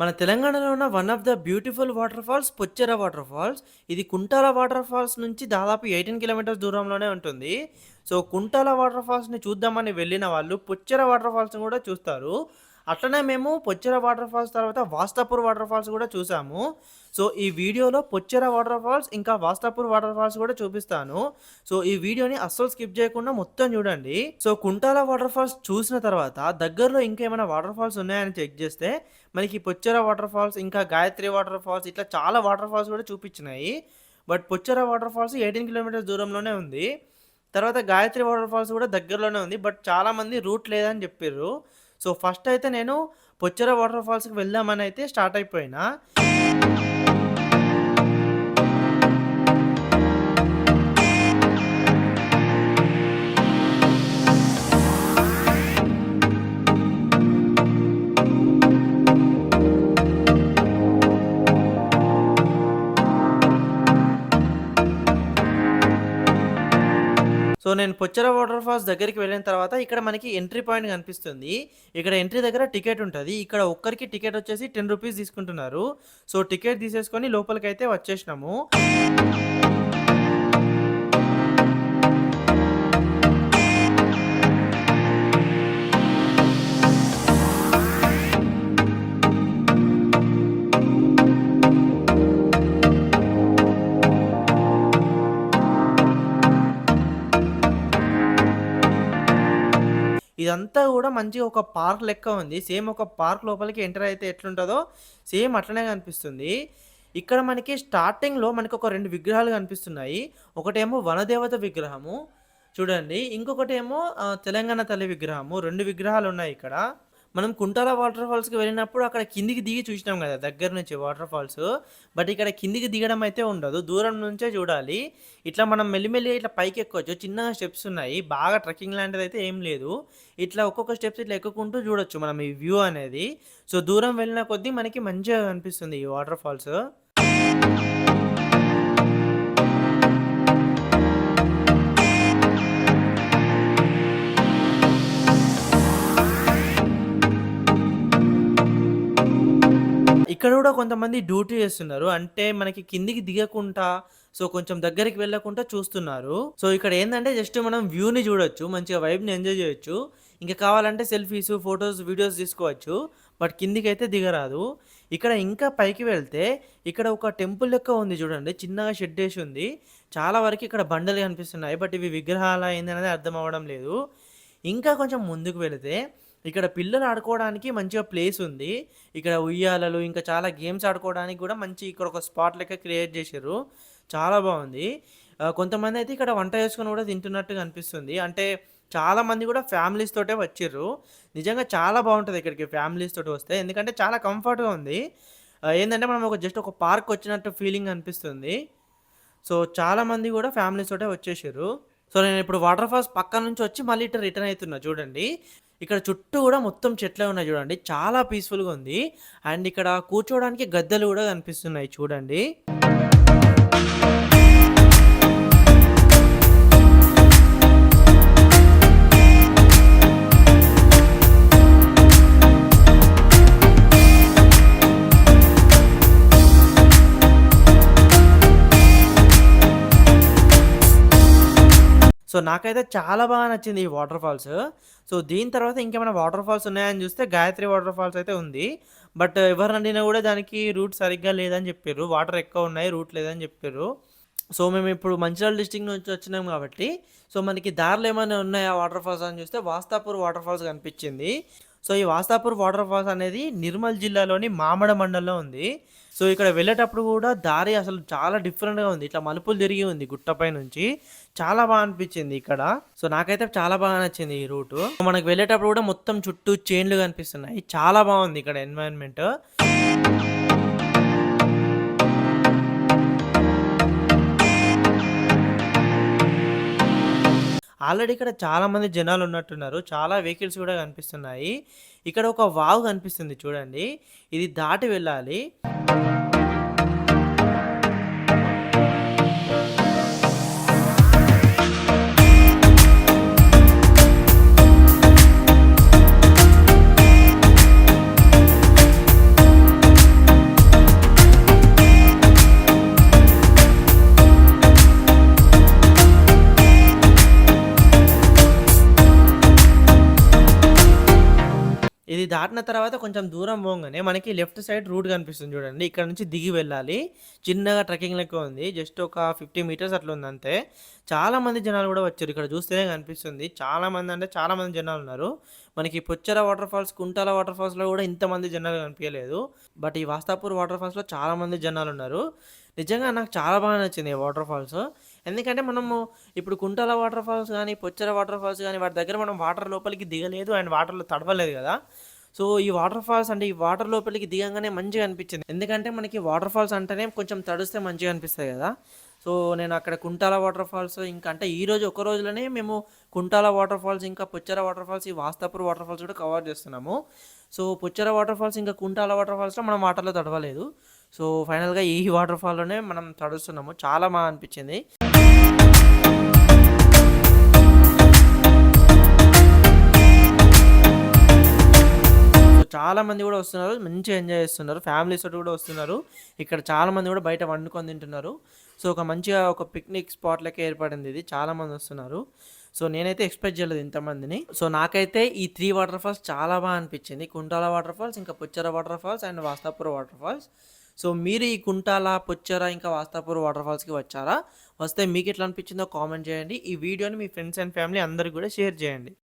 మన తెలంగాణలో ఉన్న one of the beautiful waterfalls Pochera waterfalls ఇది కుంటాల వాటర్ ఫాల్స్ నుంచి దాదాపు ఎయిటీన్ కిలోమీటర్స్ దూరంలోనే ఉంటుంది. సో కుంటాల వాటర్ ఫాల్స్ని చూద్దామని వెళ్ళిన వాళ్ళు పొచ్చెర వాటర్ ఫాల్స్ని కూడా చూస్తారు. అట్లనే మేము పొచ్చెర వాటర్ ఫాల్స్ తర్వాత వాస్తాపూర్ వాటర్ ఫాల్స్ కూడా చూసాము. సో ఈ వీడియోలో పొచ్చెర వాటర్ ఫాల్స్ ఇంకా వాస్తాపూర్ వాటర్ ఫాల్స్ కూడా చూపిస్తాను. సో ఈ వీడియోని అస్సలు స్కిప్ చేయకుండా మొత్తం చూడండి. సో కుంటాల వాటర్ ఫాల్స్ చూసిన తర్వాత దగ్గరలో ఇంకేమైనా వాటర్ ఫాల్స్ ఉన్నాయని చెక్ చేస్తే మనకి పొచ్చెర వాటర్ ఫాల్స్ ఇంకా గాయత్రి వాటర్ ఫాల్స్ ఇట్లా చాలా వాటర్ ఫాల్స్ కూడా చూపించినాయి. But Pochera waterfalls eighteen kilometres దూరంలోనే ఉంది. తర్వాత గాయత్రి వాటర్ ఫాల్స్ కూడా దగ్గరలోనే ఉంది. బట్ చాలామంది రూట్ లేదని చెప్పారు సో ఫస్ట్ అయితే నేను పొచ్చెర వాటర్ ఫాల్స్కి వెళ్దామని అయితే స్టార్ట్ అయిపోయినా. సో నేను పొచ్చర వాటర్ ఫాల్స్ దగ్గరికి వెళ్ళిన తర్వాత ఇక్కడ మనకి ఎంట్రీ పాయింట్ కనిపిస్తుంది. ఇక్కడ ఎంట్రీ దగ్గర టికెట్ ఉంటుంది. ఇక్కడ ఒక్కరికి టికెట్ వచ్చేసి టెన్ రూపీస్ తీసుకుంటున్నారు. సో టికెట్ తీసేసుకొని లోపలికి అయితే వచ్చేసినాము. ఇదంతా కూడా మంచిగా ఒక పార్క్ లెక్క ఉంది. సేమ్ ఒక పార్క్ లోపలికి ఎంటర్ అయితే ఎట్లుంటుందో సేమ్ అట్లనే కనిపిస్తుంది. ఇక్కడ మనకి స్టార్టింగ్లో మనకి ఒక రెండు విగ్రహాలు కనిపిస్తున్నాయి. ఒకటేమో వనదేవత విగ్రహము. చూడండి. ఇంకొకటి ఏమో తెలంగాణ తల్లి విగ్రహము. రెండు విగ్రహాలు ఉన్నాయి ఇక్కడ. మనం కుంటాల వాటర్ ఫాల్స్కి వెళ్ళినప్పుడు అక్కడ కిందికి దిగి చూసినాం కదా దగ్గర నుంచి వాటర్ ఫాల్స్. బట్ ఇక్కడ కిందికి దిగడం అయితే ఉండదు దూరం నుంచే చూడాలి. ఇట్లా మనం మెల్లిమెల్లి ఇట్లా పైకి ఎక్కొచ్చు చిన్నగా స్టెప్స్ ఉన్నాయి బాగా ట్రెక్కింగ్ లాంటిది అయితే ఏం లేదు. ఇట్లా ఒక్కొక్క స్టెప్స్ ఇట్లా ఎక్కుకుంటూ చూడొచ్చు మనం ఈ వ్యూ అనేది. సో దూరం వెళ్ళిన కొద్దీ మనకి మంచిగా కనిపిస్తుంది ఈ వాటర్ ఫాల్స్. ఇక్కడ కూడా కొంతమంది డ్యూటీ చేస్తున్నారు. అంటే మనకి కిందికి దిగకుండా సో కొంచెం దగ్గరికి వెళ్ళకుండా చూస్తున్నారు. సో ఇక్కడ ఏంటంటే జస్ట్ మనం వ్యూని చూడొచ్చు మంచిగా వైబ్ని ఎంజాయ్ చేయొచ్చు. ఇంకా కావాలంటే సెల్ఫీస్ ఫొటోస్ వీడియోస్ తీసుకోవచ్చు బట్ కిందికి అయితే దిగరాదు. ఇక్కడ ఇంకా పైకి వెళ్తే ఇక్కడ ఒక టెంపుల్ లెక్క ఉంది చూడండి చిన్నగా షెడ్ వేసి ఉంది. చాలా వరకు ఇక్కడ బండలు కనిపిస్తున్నాయి బట్ ఇవి విగ్రహాల ఏందనేది అర్థం అవ్వడం లేదు. ఇంకా కొంచెం ముందుకు వెళితే ఇక్కడ పిల్లలు ఆడుకోవడానికి మంచిగా ప్లేస్ ఉంది. ఇక్కడ ఉయ్యాలలు ఇంకా చాలా గేమ్స్ ఆడుకోవడానికి కూడా మంచి ఇక్కడ ఒక స్పాట్ లెక్క క్రియేట్ చేశారు. చాలా బాగుంది. కొంతమంది అయితే ఇక్కడ వంట చేసుకొని కూడా తింటున్నట్టుగా అనిపిస్తుంది అంటే చాలామంది కూడా ఫ్యామిలీస్ తోటే వచ్చిర్రు నిజంగా చాలా బాగుంటుంది ఇక్కడికి ఫ్యామిలీస్ తోటి వస్తే. ఎందుకంటే చాలా కంఫర్ట్గా ఉంది. ఏంటంటే మనం ఒక జస్ట్ ఒక పార్క్ వచ్చినట్టు ఫీలింగ్ అనిపిస్తుంది. సో చాలామంది కూడా ఫ్యామిలీస్ తోటే వచ్చేసారు. సో నేను ఇప్పుడు వాటర్ ఫాల్స్ పక్క నుంచి వచ్చి మళ్ళీ ఇటు రిటర్న్ అవుతున్నా. చూడండి. ఇక్కడ చుట్టూ కూడా మొత్తం చెట్లే ఉన్నాయి చూడండి. చాలా పీస్ఫుల్గా ఉంది. అండ్ ఇక్కడ కూర్చోవడానికి గద్దెలు కూడా కనిపిస్తున్నాయి చూడండి. నాకైతే చాలా బాగా నచ్చింది ఈ వాటర్ ఫాల్స్. సో దీని తర్వాత ఇంకేమైనా వాటర్ ఫాల్స్ ఉన్నాయని చూస్తే గాయత్రి వాటర్ ఫాల్స్ అయితే ఉంది. బట్ ఎవరు అడిగినా కూడా దానికి రూట్ సరిగ్గా లేదని చెప్పారు. వాటర్ ఎక్కువ ఉన్నాయి రూట్ లేదని చెప్పారు. సో మేము ఇప్పుడు మంచిర్యాల డిస్టిక్ నుంచి వచ్చినాం కాబట్టి సో మనకి దారిలో ఏమైనా ఉన్నాయా వాటర్ ఫాల్స్ అని చూస్తే వాస్తాపూర్ వాటర్ ఫాల్స్ కనిపించింది. సో ఈ వాస్తాపూర్ వాటర్ ఫాల్స్ అనేది నిర్మల్ జిల్లాలోని మామడ మండలంలో ఉంది. సో ఇక్కడ వెళ్ళేటప్పుడు కూడా దారి అసలు చాలా డిఫరెంట్గా ఉంది. ఇట్లా మలుపులు తిరిగి ఉంది గుట్టపై నుంచి. చాలా బాగా అనిపించింది ఇక్కడ. సో నాకైతే చాలా బాగా నచ్చింది ఈ రూట్. మనకు వెళ్ళేటప్పుడు కూడా మొత్తం చుట్టూ చైన్లు కనిపిస్తున్నాయి. చాలా బాగుంది ఇక్కడ ఎన్వైరన్మెంట్ ఆల్రెడీ ఇక్కడ చాలా మంది జనాలు ఉన్నట్టున్నారు. చాలా వెహికల్స్ కూడా కనిపిస్తున్నాయి. ఇక్కడ ఒక వాగు కనిపిస్తుంది చూడండి. ఇది దాటి వెళ్ళాలి. దాటిన తర్వాత కొంచెం దూరం పోగానే మనకి లెఫ్ట్ సైడ్ రూట్ కనిపిస్తుంది చూడండి. ఇక్కడ నుంచి దిగి వెళ్ళాలి. చిన్నగా ట్రెక్కింగ్ లెక్క ఉంది. జస్ట్ ఒక 50 మీటర్స్ అట్లా ఉంది అంతే. చాలామంది జనాలు కూడా వచ్చారు. ఇక్కడ చూస్తేనే కనిపిస్తుంది. చాలామంది అంటే చాలామంది జనాలున్నారు. మనకి Pochera water falls, Kuntala water ఫాల్స్‌లో కూడా ఇంతమంది జనాలు కనిపించలేదు బట్ ఈ వాస్తాపూర్ వాటర్ ఫాల్స్‌లో చాలామంది జనాలున్నారు. నిజంగా నాకు చాలా బాగా నచ్చింది ఈ వాటర్ ఫాల్స్. ఎందుకంటే మనము ఇప్పుడు కుంటాల వాటర్ ఫాల్స్ కానీ పొచ్చర వాటర్ ఫాల్స్ కానీ వాటి దగ్గర మనం వాటర్ లోపలికి దిగలేదు అండ్ వాటర్‌లో తడవలేదు కదా! సో, ఈ వాటర్ ఫాల్స్ అంటే ఈ వాటర్ లోపలికి దిగంగానే మంచిగా అనిపించింది. ఎందుకంటే మనకి వాటర్ ఫాల్స్ అంటేనే కొంచెం తడిస్తే మంచిగా అనిపిస్తాయి కదా! సో, నేను అక్కడ కుంటాల వాటర్ ఫాల్స్ ఇంకా అంటే ఈరోజు ఒక రోజులోనే మేము కుంటాల వాటర్ ఫాల్స్, ఇంకా పొచ్చెర వాటర్ ఫాల్స్, ఈ వాస్తాపూర్ వాటర్ ఫాల్స్ కూడా కవర్ చేస్తున్నాము. సో, పొచ్చెర వాటర్ ఫాల్స్, ఇంకా కుంటాల వాటర్ ఫాల్స్‌లో మనం వాటర్‌లో తడవలేదు. సో, ఫైనల్‌గా ఈ వాటర్ ఫాల్‌లోనే మనం తడుస్తున్నాము. చాలా బాగా అనిపించింది. చాలామంది కూడా వస్తున్నారు. మంచిగా ఎంజాయ్ చేస్తున్నారు. ఫ్యామిలీస్ తోటి కూడా వస్తున్నారు. ఇక్కడ చాలామంది కూడా బయట వండుకొని తింటున్నారు. సో, ఒక మంచిగా ఒక పిక్నిక్ స్పాట్ లెక్క ఏర్పడింది ఇది. చాలామంది వస్తున్నారు. సో, నేనైతే ఎక్స్‌పెక్ట్ చేయలేదు ఇంతమందిని. సో, నాకైతే ఈ త్రీ వాటర్ ఫాల్స్ చాలా బాగా అనిపించింది. కుంటాల వాటర్ ఫాల్స్, ఇంకా Pochera waterfalls and Vastapur waterfalls. So, మీరు ఈ కుంటాల, పొచ్చెర ఇంకా వాస్తాపూర్ వాటర్ ఫాల్స్‌కి వచ్చారా? వస్తే మీకు ఎట్లా అనిపించిందో కామెంట్ చేయండి. ఈ వీడియోని మీ ఫ్రెండ్స్ అండ్ ఫ్యామిలీ అందరికి కూడా షేర్ చేయండి.